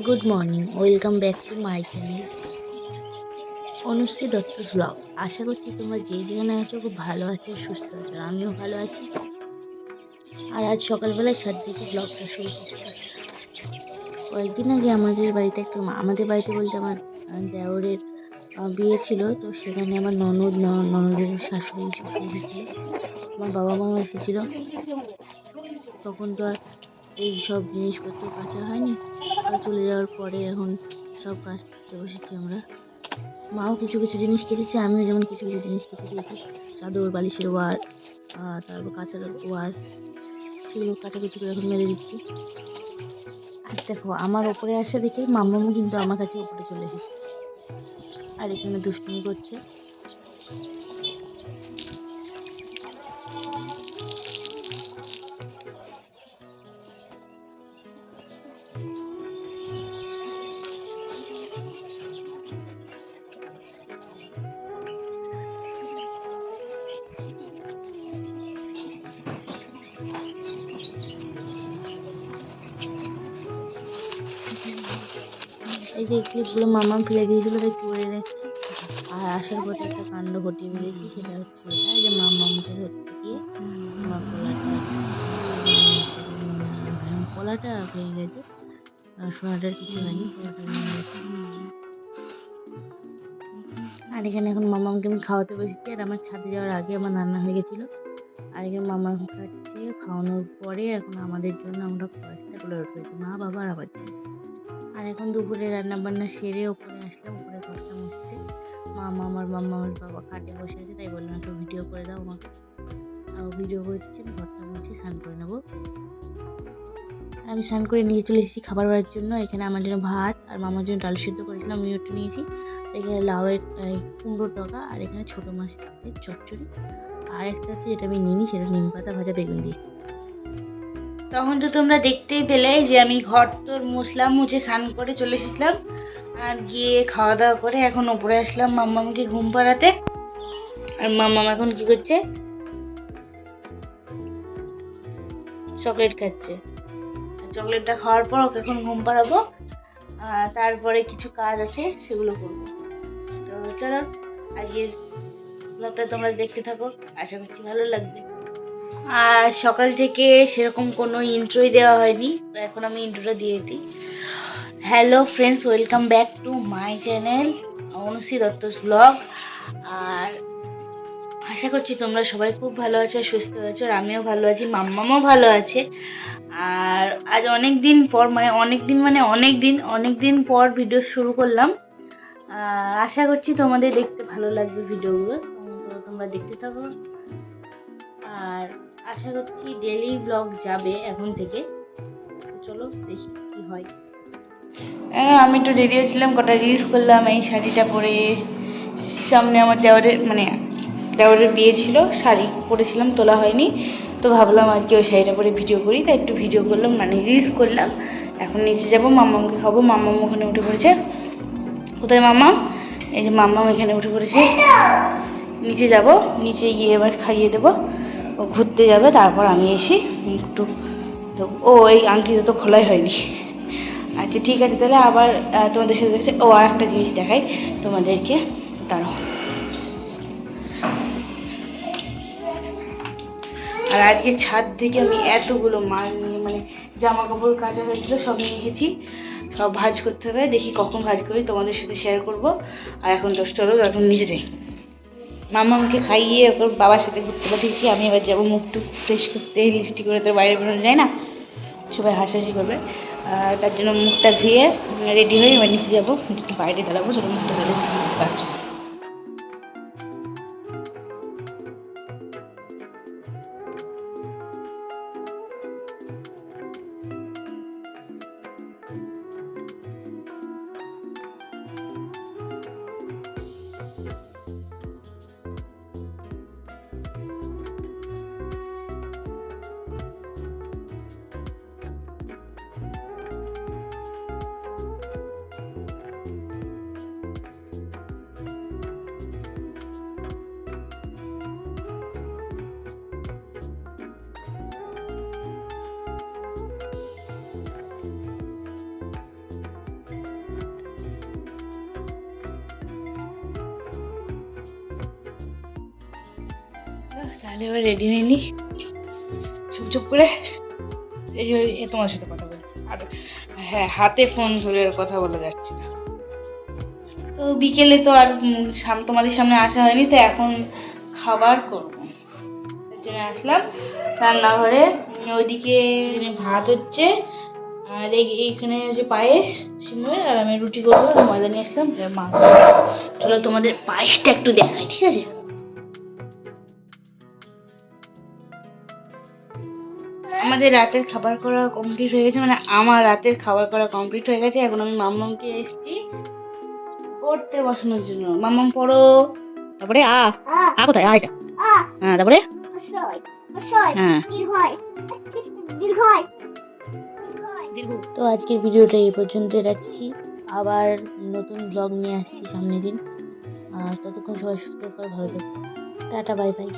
Good morning welcome back to my channel Anushree Dutta blog আশা করছি তোমরা যে যেখানে আছো খুব ভালো আছো, সুস্থ আছো। আমিও ভালো আছি। আর আজ সকালবেলায় ছাদ থেকে ব্লগটা শুরু করছি কয়েকদিন আগে আমাদের বাড়িতে একটা আমাদের বাড়িতে বলতে আমার দেওরের বিয়ে ছিল, তো সেখানে আমার ননদ ননদের শাশুড়ি এসেছিল আমার বাবা মাও এসেছিল। তখন তো আর এই সব জিনিসপত্র কাচা হয়নি। ওরা চলে যাওয়ার পরে এখন সব কাজ করতে বসেছি আমরা। মাও কিছু কিছু জিনিস কেটেছে, আমিও যেমন কিছু কিছু জিনিস কেটে দিয়েছি। চাদর, বালিশের ওয়ার তারপর কাঁচার ওয়ার সেগুলো কাচাকুচি করে এখন মেরে দিচ্ছি। আর দেখো, আমার ওপরে আসে দেখে মাম্মামু কিন্তু আমার কাছে ওপরে চলে এসেছে। আর এখানে দুষ্টুমি করছে। এই যে ক্লিপগুলো মামা ফেলে দিয়েছিল, তাই তুলে রাখছি আর আসার পথে একটা কাণ্ড ঘটিয়ে ফেলেছি, সেটা হচ্ছে এটা যে মামা মুখে ধরতে গিয়ে আমার কলাটা কলাটা ভেঙে গেছে। সোনাটার কিছু হয়নি কলাটা ভেঙে গেছে। আর এখানে এখন মামাকে আমি খাওয়াতে বসেছি, আর আমার ছাদে যাওয়ার আগে আমার রান্না হয়ে গেছিল। আর এখানে মামা খাচ্ছে, খাওয়ানোর পরে এখন আমাদের জন্য আমরা কয়েকটা করে মা, বাবা আর আবার আর এখন দুপুরে রান্না বান্না সেরে ওপরে আসলাম উপরে ঘরটা মুছতে মামা আমার মামা আমার বাবা খাটে বসে আছে তাই বললাম একটু ভিডিও করে দাও আমাকে আর ভিডিও করছি ঘরটা মুছে স্নান করে নেব। আমি স্নান করে নিয়ে চলে এসেছি খাবার বাড়ার জন্য। এখানে আমার জন্য ভাত আর মামার জন্য ডাল সিদ্ধ করেছিলাম আমি ওটা নিয়েছি। এখানে লাউয়ের এই, কুমড়োর টকা আর এখানে ছোটো মাছ চচ্চড়ি। আর একটা আছে যেটা আমি নিইনি সেটা নিম পাতা ভাজা বেগুন দিয়ে। তখন তো তোমরা দেখতেই পেলে যে আমি ঘর তোর মুছলাম মুছে স্নান করে চলে এসেছিলাম। আর গিয়ে খাওয়া দাওয়া করে এখন ওপরে আসলাম মাম্মামকে ঘুম পাড়াতে। আর মাম্মাম এখন কি করছে? চকলেট খাচ্ছে। চকলেটটা খাওয়ার পর ওকে এখন ঘুম পাড়াবো। তারপরে কিছু কাজ আছে, সেগুলো করব। তো চলো, আজকের ব্লগটা তোমরা দেখতে থাকো। আশা করছি ভালো লাগবে। আর সকাল থেকে সেরকম কোনো ইন্ট্রোই দেওয়া হয়নি। তো এখন আমি ইন্ট্রোটা দিয়ে দিই। Hello friends welcome back to my channel Anushree Dutta blog আর আশা করছি তোমরা সবাই খুব ভালো আছো, সুস্থ আছো, আর আমিও ভালো আছি, মাম্মামও ভালো আছে। আর আজ অনেক দিন পর মানে অনেক দিন মানে অনেক দিন অনেক দিন পর ভিডিও শুরু করলাম। আশা করছি তোমাদের দেখতে ভালো লাগবে ভিডিওগুলো তোমরা দেখতে থাকো। আর আশা করছি ডেলি ব্লগ যাবে এখন থেকে। চলো দেখি কি হয়। হ্যাঁ আমি একটু রেডি হয়েছিলাম কটা রিলস করলাম এই শাড়িটা পরে সামনে আমার দেওয়ারের মানে দেওয়ারের বিয়ে ছিল শাড়ি পরেছিলাম তোলা হয়নি। তো ভাবলাম আজকে ওই শাড়িটা পরে ভিডিও করি তাই একটু ভিডিও করলাম মানে রিলস করলাম। এখন নিচে যাব মাম্মামকে খাব মাম্মাম ওখানে উঠে পড়েছে। কোথায় মাম্মা এই যে মাম্মাম এখানে উঠে পড়েছে। নিচে যাব নিচে গিয়ে এবার খাইয়ে দেবো। ও ঘুরতে যাবে, তারপর আমি এসে একটু তো, ও এই আংটিটা তো খোলাই হয়নি। আচ্ছা ঠিক আছে, তাহলে আবার তোমাদের সাথে দেখছি ও আর একটা জিনিস দেখাই তোমাদেরকে, দাঁড়াও। আর আজকে ছাদ থেকে আমি এতগুলো মাল নিয়ে মানে জামা কাপড় কাচা হয়েছিল, সব নিয়ে গেছি। সব ভাজ করতে হবে, দেখি কখন ভাজ করি, তোমাদের সাথে শেয়ার করব। আর এখন দশটা হলো, এখন নিচে যাই। মামাকে খাইয়ে ওর বাবার সাথে ঘুরতে পাঠিয়েছি। আমি এবার যাব মুখ টুক ফ্রেশ করতে লিপস্টিক করে তো বাইরে বেরোনো যায় না? সবাই হাসাহাসি করবে। তার জন্য মুখটা ধুয়ে রেডি হয়ে এবার নিচে যাব। বাইরে দাঁড়াবো সেটা মুখটা ধরে। কাজ তাহলে এবার রেডি হয়ে নি। চুপ চুপ করে রেডি হয়ে তোমার সাথে কথা বলছি আর হ্যাঁ হাতে ফোন ধরে কথা বলা যাচ্ছে না। তো বিকেলে তো আর তোমাদের সামনে আসা হয়নি, তো এখন খাবার করব। তার জন্য আসলাম, রান্নাঘরে। ওইদিকে ভাত হচ্ছে, আর এই- এইখানে হচ্ছে পায়েস সিমের আর আমি রুটি করব, ময়দা নিয়ে আসলাম মাছ চলো তোমাদের পায়েসটা একটু দেখাই, ঠিক আছে? আমাদের রাতের খাবার করা কমপ্লিট হয়ে গেছে মানে আমার রাতের খাবার করা কমপ্লিট হয়ে গেছে। এখন আমি মাম্মামকে এসেছি পড়তে বসানোর জন্য। মাম্মাম পড়ো। তারপরে আ আ। কোথায়? আ এটা। হ্যাঁ তারপরে? হ্যাঁ। তো আজকের ভিডিওটা এই পর্যন্ত রাখছি। আবার নতুন ব্লগ নিয়ে আসছি সামনের দিন। আর ততক্ষণ সবাই সুস্থ করে ভালো থাকবে টাটা বাই বাই